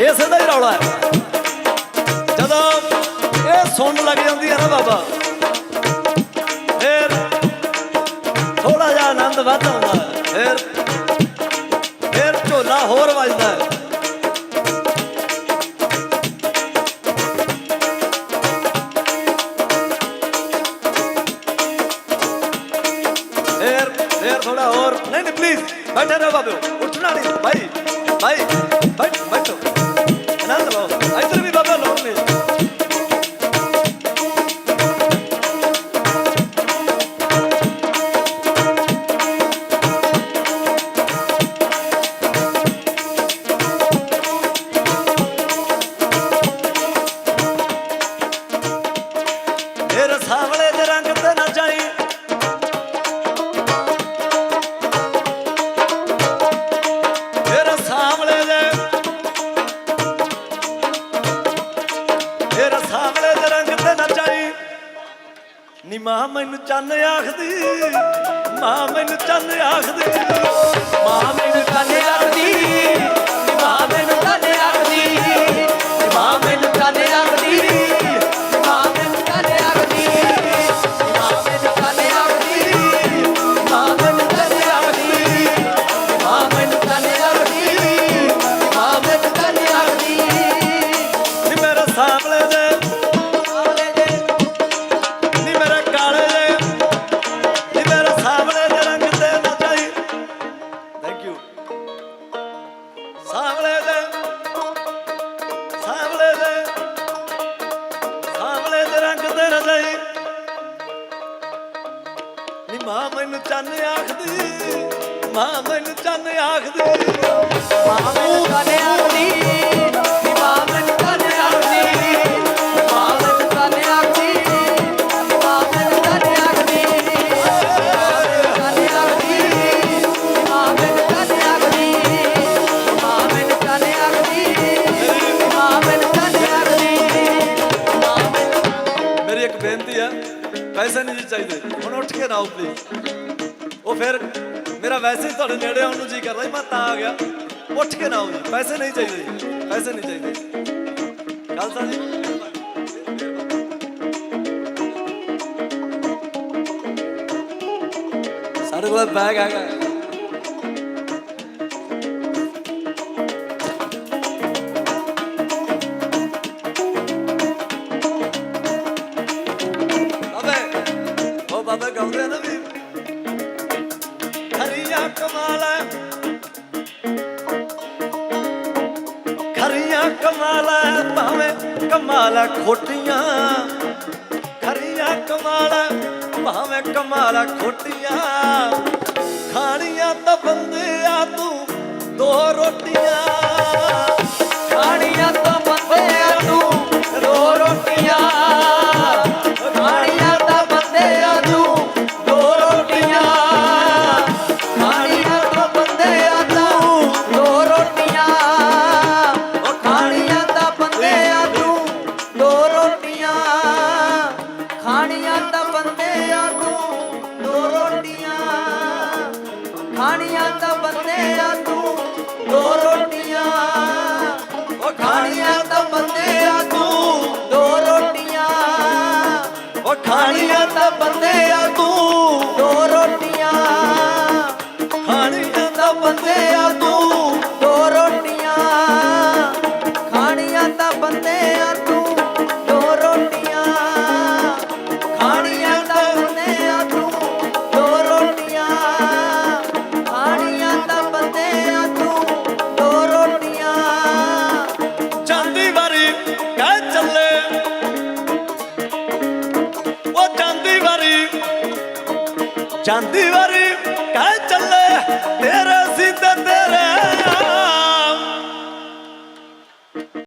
ਇਸੇ ਦਾ ਹੀ ਰੌਲਾ ਜਦੋਂ ਇਹ ਸੁਣ ਲੱਗ ਜਾਂਦੀ ਹੈ ਨਾ ਬਾਬਾ, ਫਿਰ ਥੋੜਾ ਜਿਹਾ ਆਨੰਦ ਵੱਧ ਆਉਂਦਾ ਫਿਰ ਫਿਰ ਝੋਲਾ ਹੋਰ ਵੱਜਦਾ ਹੈ। शेर थोड़ा और नहीं नहीं प्लीज बैठे रहो बाबू उठना नहीं भाई भाई ਨੀ ਮਾਂ ਮੈਨੂੰ ਚੰਨ ਆਖਦੀ ਮਾਂ ਮੈਨੂੰ ਚੰਨ ਆਖਦੀ। ਮਾਂ ਮੈਨੂੰ ਕੰਨ ਆਖਦੀ ਮੈਨੂੰ ਚੰਨ ਆਖਦੀ ਮਾਂ ਮੈਨੂੰ ਚੰਨ ਆਖਦੀ। ਮਾਂ ਮੈਨੂੰ ਪੈਸੇ ਨਹੀਂ ਜੀ ਚਾਹੀਦੇ। ਹੁਣ ਉੱਠ ਕੇ ਨਾ ਆਓ ਪਲੀਜ਼ ਉਹ ਫਿਰ ਮੇਰਾ ਵੈਸੇ ਹੀ ਤੁਹਾਡੇ ਨੇੜੇ ਆਉਣ ਨੂੰ ਜੀ ਕਰਦਾ ਸੀ, ਮੈਂ ਤਾਂ ਆ ਗਿਆ। ਉੱਠ ਕੇ ਨਾ ਆਓ ਜੀ, ਪੈਸੇ ਨਹੀਂ ਚਾਹੀਦੇ ਜੀ, ਪੈਸੇ ਨਹੀਂ ਚਾਹੀਦੇ। ਗੱਲ ਤਾਂ ਜੀ ਸਾਡੇ ਕੋਲ ਬੈਗ ਹੈਗਾ। ਬਾਬੇ ਗਾਉਂਦੇ ਆ ਵੀ ਖਰੀਆਂ ਕਮਾਲਾ ਖਰੀਆਂ ਕਮਾਲਾ ਭਾਵੇਂ ਕਮਾਲਾ ਖੋਟੀਆਂ। ਖਰੀਆਂ ਕਮਾਲਾ ਭਾਵੇਂ ਕਮਾਲਾ ਖੋਟੀਆਂ। ਖਾਣੀਆਂ ਤਾਂ ਬੰਦਿਆ ਤੂੰ, ਦੋ ਰੋਟੀਆਂ। ਤਾਂ ਬੰਦਿਆ ਤੂੰ, ਦੋ ਰੋਟੀਆਂ। ਉਹ ਖਾਣੀਆਂ ਤਾਂ ਬੰਦਿਆ ਤੂੰ, ਦੋ ਰੋਟੀਆਂ। ਉਹ ਖਾਣੀਆਂ ਤਾਂ ਬੰਦਿਆ ਤੂੰ, ਦੋ ਰੋਟੀਆਂ। ਖਾਣੀਆਂ ਤਾਂ ਬੰਦਿਆ ਤੂੰ শান্তি বাড়ি